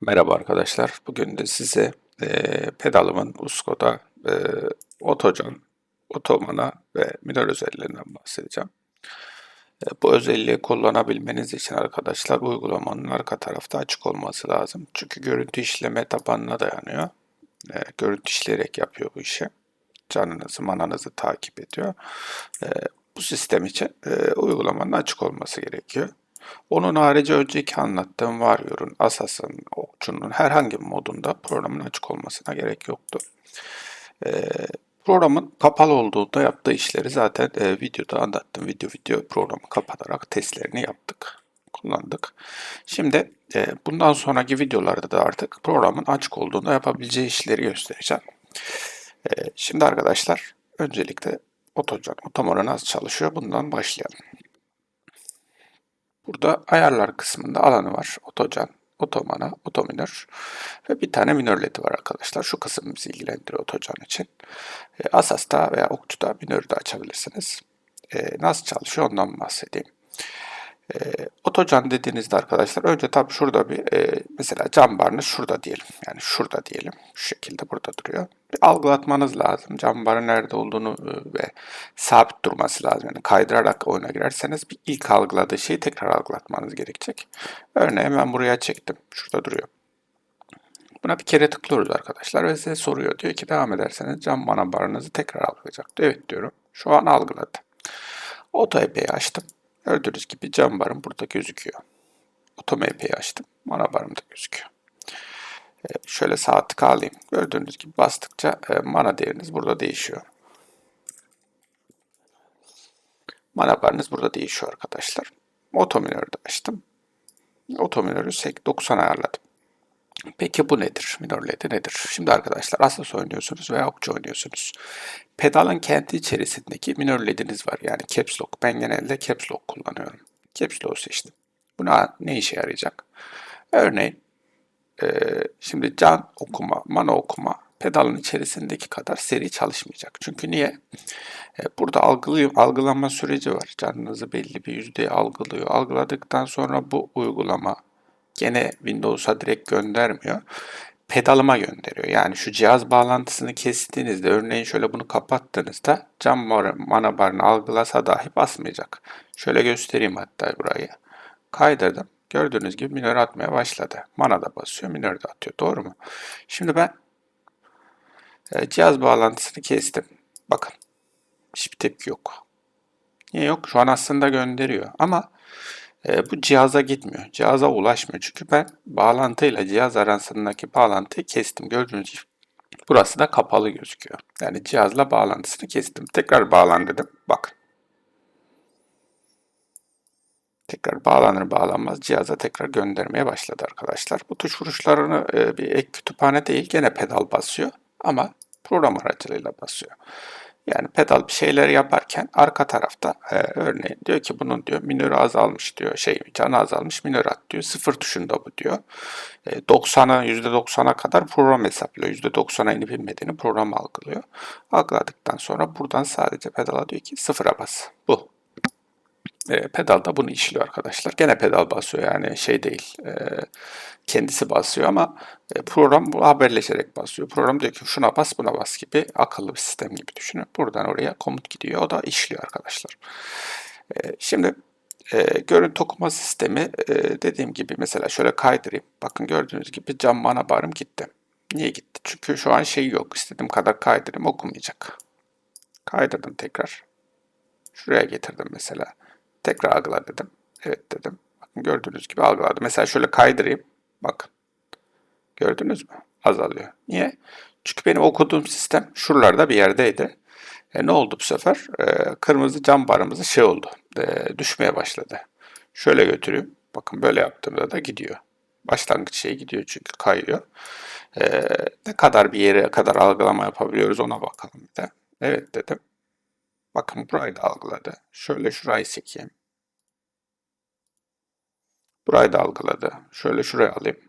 Merhaba arkadaşlar. Bugün de size eee, pedalımın Usko'da eee Otocan, Otomana ve minör özelliklerinden bahsedeceğim. E, bu özelliği kullanabilmeniz için arkadaşlar uygulamanın arka tarafta açık olması lazım. Çünkü görüntü işleme tabanına dayanıyor. E, görüntü işleyerek yapıyor bu işi. Canınızı, mananızı takip ediyor. E, bu sistem için e, uygulamanın açık olması gerekiyor. Onun harici önceki anlattığım Warrior'un, Assas'ın, Okçu'nun herhangi bir modunda programın açık olmasına gerek yoktu. Ee, programın kapalı olduğunda yaptığı işleri zaten e, videoda anlattım. Video video programı kapatarak testlerini yaptık, kullandık. Şimdi e, bundan sonraki videolarda da artık programın açık olduğunda yapabileceği işleri göstereceğim. E, şimdi arkadaşlar öncelikle Otocan, Otomoron nasıl çalışıyor bundan başlayalım. Burada ayarlar kısmında alanı var. Otocan, otomana, otominör ve bir tane minör ledi var arkadaşlar. Şu kısım bizi ilgilendiriyor otocan için. E, Asas'ta veya Okçu'da minörü de açabilirsiniz. E, nasıl çalışıyor ondan bahsedeyim. E, otocan dediğinizde arkadaşlar önce tabii şurada bir e, mesela cam barını şurada diyelim. Yani şurada diyelim. Şu şekilde burada duruyor. Bir algılatmanız lazım. Cam barın nerede olduğunu e, ve sabit durması lazım. Yani kaydırarak oyuna girerseniz bir ilk algıladığı şeyi tekrar algılatmanız gerekecek. Örneğin ben buraya çektim. Şurada duruyor. Buna bir kere tıklıyoruz arkadaşlar ve size soruyor. Diyor ki devam ederseniz cam bana barınızı tekrar algılayacak. Evet diyorum. Şu an algıladı. Auto EP'yi açtım. Gördüğünüz gibi cam barım burada gözüküyor. Auto EP'yi açtım. Mana barım da gözüküyor. Ee, şöyle sağ tık alayım. Gördüğünüz gibi bastıkça e, mana değeriniz burada değişiyor. Mana barınız burada değişiyor arkadaşlar. Auto minörü de açtım. Auto minörü 90 ayarladım. Peki bu nedir? Minor LED nedir? Şimdi arkadaşlar Asas oynuyorsunuz veya Okçu oynuyorsunuz. Pedalın kendi içerisindeki minor LED'iniz var. Yani Caps Lock. Ben genelde Caps Lock kullanıyorum. Caps Lock'u seçtim. Buna ne işe yarayacak? Örneğin e, şimdi can okuma, mana okuma pedalın içerisindeki kadar seri çalışmayacak. Çünkü niye? E, burada algılıyor, algılama süreci var. Canınızı belli bir yüzdeye algılıyor. Algıladıktan sonra bu uygulama gene Windows'a direkt göndermiyor. Pedalıma gönderiyor. Yani şu cihaz bağlantısını kestiğinizde örneğin şöyle bunu kapattığınızda cam mana barını algılasa dahi basmayacak. Şöyle göstereyim hatta burayı. Kaydırdım. Gördüğünüz gibi minör atmaya başladı. Mana da basıyor, minör de atıyor. Doğru mu? Şimdi ben e, cihaz bağlantısını kestim. Bakın. Hiçbir tepki yok. Niye yok? Şu an aslında gönderiyor. Ama e, bu cihaza gitmiyor. Cihaza ulaşmıyor. Çünkü ben bağlantıyla cihaz arasındaki bağlantıyı kestim. Gördüğünüz gibi burası da kapalı gözüküyor. Yani cihazla bağlantısını kestim. Tekrar bağlan dedim. Bakın. Tekrar bağlanır bağlanmaz cihaza tekrar göndermeye başladı arkadaşlar. Bu tuş vuruşlarını e, bir ek kütüphane değil gene pedal basıyor ama program aracılığıyla basıyor. Yani pedal bir şeyler yaparken arka tarafta e, örneğin diyor ki bunun diyor minörü azalmış diyor şey canı azalmış minör at diyor. Sıfır tuşunda bu diyor. E, 90'a %90'a kadar program hesaplıyor. %90'a inip inmediğini program algılıyor. Algıladıktan sonra buradan sadece pedala diyor ki sıfıra bas. Bu. E, pedal da bunu işliyor arkadaşlar. Gene pedal basıyor yani şey değil. E, kendisi basıyor ama e, program bu haberleşerek basıyor. Program diyor ki şuna bas buna bas gibi akıllı bir sistem gibi düşünün. Buradan oraya komut gidiyor. O da işliyor arkadaşlar. E, şimdi e, görüntü okuma sistemi e, dediğim gibi mesela şöyle kaydırayım. Bakın gördüğünüz gibi cam mana barım gitti. Niye gitti? Çünkü şu an şey yok. İstediğim kadar kaydırayım okumayacak. Kaydırdım tekrar. Şuraya getirdim mesela. Tekrar algıla dedim. Evet dedim. Bakın gördüğünüz gibi algıladı. Mesela şöyle kaydırayım. Bakın. Gördünüz mü? Azalıyor. Niye? Çünkü benim okuduğum sistem şuralarda bir yerdeydi. E, ne oldu bu sefer? E, kırmızı cam barımızı şey oldu. E, düşmeye başladı. Şöyle götüreyim. Bakın böyle yaptığımda da gidiyor. Başlangıç şey gidiyor çünkü kayıyor. E, ne kadar bir yere kadar algılama yapabiliyoruz ona bakalım bir de. Evet dedim. Bakın burayı da algıladı. Şöyle şurayı çekeyim. Burayı da algıladı. Şöyle şuraya alayım.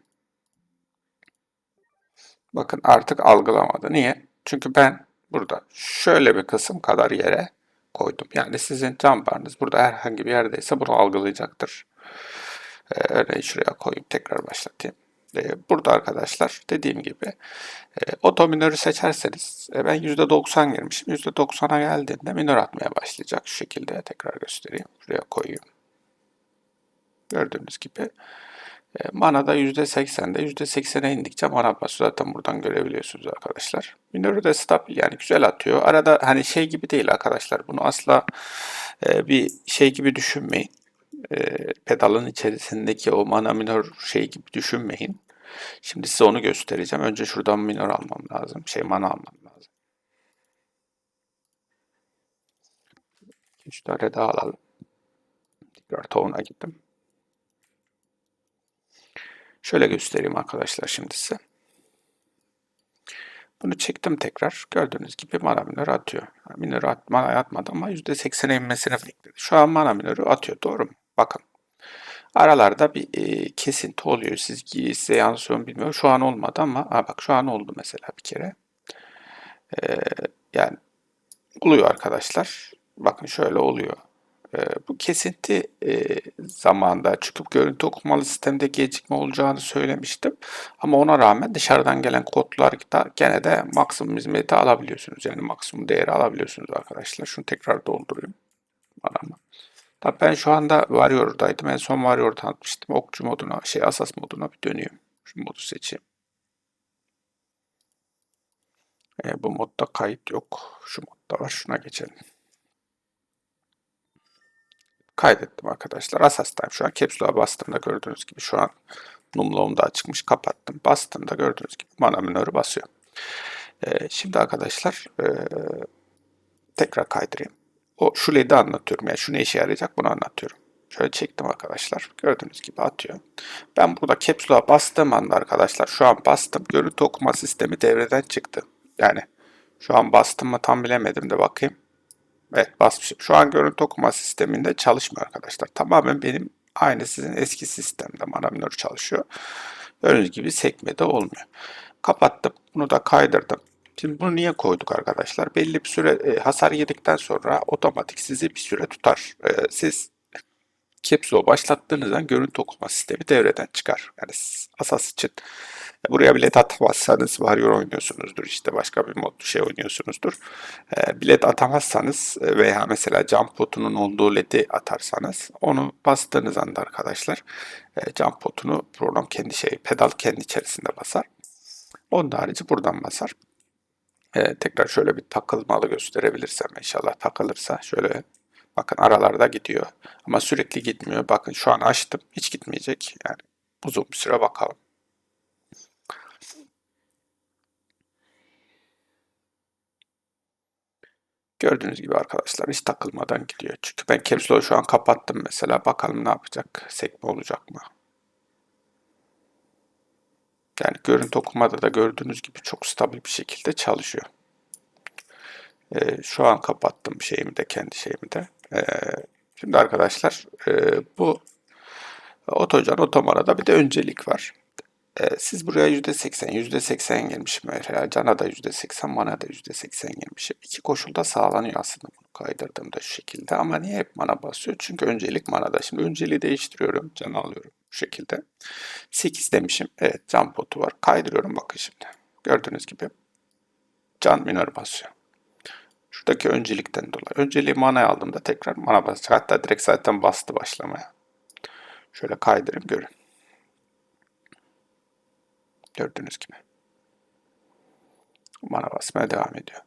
Bakın artık algılamadı. Niye? Çünkü ben burada şöyle bir kısım kadar yere koydum. Yani sizin cam burada herhangi bir yerdeyse bunu algılayacaktır. Ee, örneğin şuraya koyayım. Tekrar başlatayım. Burada arkadaşlar dediğim gibi e, oto minörü seçerseniz e, ben %90 girmişim. %90'a geldiğinde minör atmaya başlayacak. Şu şekilde tekrar göstereyim. Şuraya koyayım. Gördüğünüz gibi e, mana da %80'de %80'e indikçe mana basıyor. Zaten buradan görebiliyorsunuz arkadaşlar. Minörü de stabil yani güzel atıyor. Arada hani şey gibi değil arkadaşlar. Bunu asla bir şey gibi düşünmeyin. E, pedalın içerisindeki o mana minör şey gibi düşünmeyin. Şimdi size onu göstereceğim. Önce şuradan minör almam lazım. Şey mana almam lazım. 3 tane daha alalım. Tekrar tone'a gittim. Şöyle göstereyim arkadaşlar şimdi size. Bunu çektim tekrar. Gördüğünüz gibi mana minörü atıyor. Minörü at, mana atmadı ama %80'e inmesini bekledi. Şu an mana minörü atıyor. Doğru mu? Bakın. Aralarda bir e, kesinti oluyor. Siz, size yansıyor mu bilmiyorum. Şu an olmadı ama ha bak şu an oldu mesela bir kere. E, yani oluyor arkadaşlar. Bakın şöyle oluyor. E, bu kesinti e, zamanda çıkıp görüntü okumalı sistemde gecikme olacağını söylemiştim. Ama ona rağmen dışarıdan gelen kodlar da gene de maksimum hizmeti alabiliyorsunuz. Yani maksimum değeri alabiliyorsunuz arkadaşlar. Şunu tekrar doldurayım. Arama. Tabii ben şu anda Warrior'daydım. En son Warrior'da atmıştım. Okçu moduna, şey asas moduna bir dönüyorum. Şu modu seçeyim. E, bu modda kayıt yok. Şu modda var. Şuna geçelim. Kaydettim arkadaşlar. Asastayım. Şu an Capsule'a bastığımda gördüğünüz gibi şu an numloğum da çıkmış. Kapattım. Bastığımda gördüğünüz gibi mana minörü basıyor. E, şimdi arkadaşlar e, tekrar kaydırayım. O şu LED'i anlatıyorum. Yani şu ne işe yarayacak bunu anlatıyorum. Şöyle çektim arkadaşlar. Gördüğünüz gibi atıyor. Ben burada Capsule'a bastığım anda arkadaşlar şu an bastım. Görüntü okuma sistemi devreden çıktı. Yani şu an bastım mı tam bilemedim de bakayım. Evet basmışım. Şu an görüntü okuma sisteminde çalışmıyor arkadaşlar. Tamamen benim aynı sizin eski sistemde Manaminor çalışıyor. Gördüğünüz gibi sekmede olmuyor. Kapattım. Bunu da kaydırdım. Şimdi bunu niye koyduk arkadaşlar? Belli bir süre e, hasar yedikten sonra otomatik sizi bir süre tutar. E, siz Capsule'u başlattığınızdan görüntü okuma sistemi devreden çıkar. Yani asas için buraya bilet atamazsanız Warrior oynuyorsunuzdur işte başka bir mod şey oynuyorsunuzdur. E, bilet atamazsanız veya mesela jump potunun olduğu led'i atarsanız onu bastığınız anda arkadaşlar e, jump potunu program kendi şey pedal kendi içerisinde basar. Onun harici buradan basar. Ee, tekrar şöyle bir takılmalı gösterebilirsem inşallah takılırsa şöyle bakın aralarda gidiyor ama sürekli gitmiyor. Bakın şu an açtım hiç gitmeyecek yani uzun bir süre bakalım. Gördüğünüz gibi arkadaşlar hiç takılmadan gidiyor. Çünkü ben Capsule'u şu an kapattım mesela. Bakalım ne yapacak? Sekme olacak mı? Yani görüntü okumada da gördüğünüz gibi çok stabil bir şekilde çalışıyor. Ee, şu an kapattım şeyimi de kendi şeyimi de. Ee, şimdi arkadaşlar e, bu Otocan Otomana'da bir de öncelik var. Ee, siz buraya %80, %80 gelmişim mesela. Cana da %80, mana da %80 gelmişim. İki koşulda sağlanıyor aslında bunu kaydırdığımda şu şekilde. Ama niye hep mana basıyor? Çünkü öncelik manada. Şimdi önceliği değiştiriyorum. Can alıyorum bu şekilde. 8 demişim. Evet can potu var. Kaydırıyorum bakın şimdi. Gördüğünüz gibi can minör basıyor. Şuradaki öncelikten dolayı. Önceliği manaya aldığımda tekrar mana basacak. Hatta direkt zaten bastı başlamaya. Şöyle kaydırayım görün. Gördüğünüz gibi. Mana basmaya devam ediyor.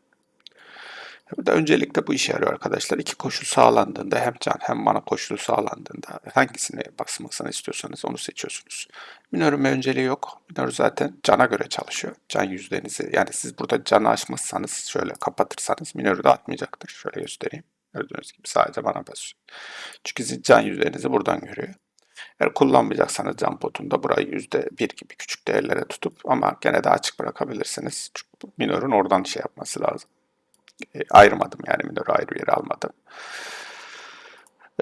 Burada öncelikle bu işe yarıyor arkadaşlar. İki koşul sağlandığında hem can hem mana koşulu sağlandığında hangisini basmasını istiyorsanız onu seçiyorsunuz. Minörün önceliği yok. Minör zaten cana göre çalışıyor. Can yüzdenizi yani siz burada canı açmazsanız şöyle kapatırsanız minörü de atmayacaktır. Şöyle göstereyim. Gördüğünüz gibi sadece bana basıyor. Çünkü siz can yüzlerinizi buradan görüyor. Eğer kullanmayacaksanız can potunda burayı %1 gibi küçük değerlere tutup ama gene de açık bırakabilirsiniz. Çünkü minörün oradan şey yapması lazım. E, ayırmadım yani minörü ayrı yere almadım.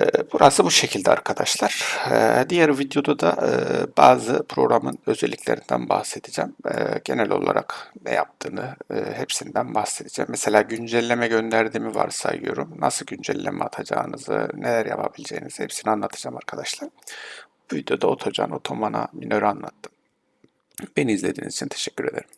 E, burası bu şekilde arkadaşlar. E, diğer videoda da bazı programın özelliklerinden bahsedeceğim. Genel olarak ne yaptığını hepsinden bahsedeceğim. Mesela güncelleme gönderdiğimi varsayıyorum. Nasıl güncelleme atacağınızı, neler yapabileceğinizi hepsini anlatacağım arkadaşlar. Bu videoda Otocan Otoman'a minörü anlattım. Beni izlediğiniz için teşekkür ederim.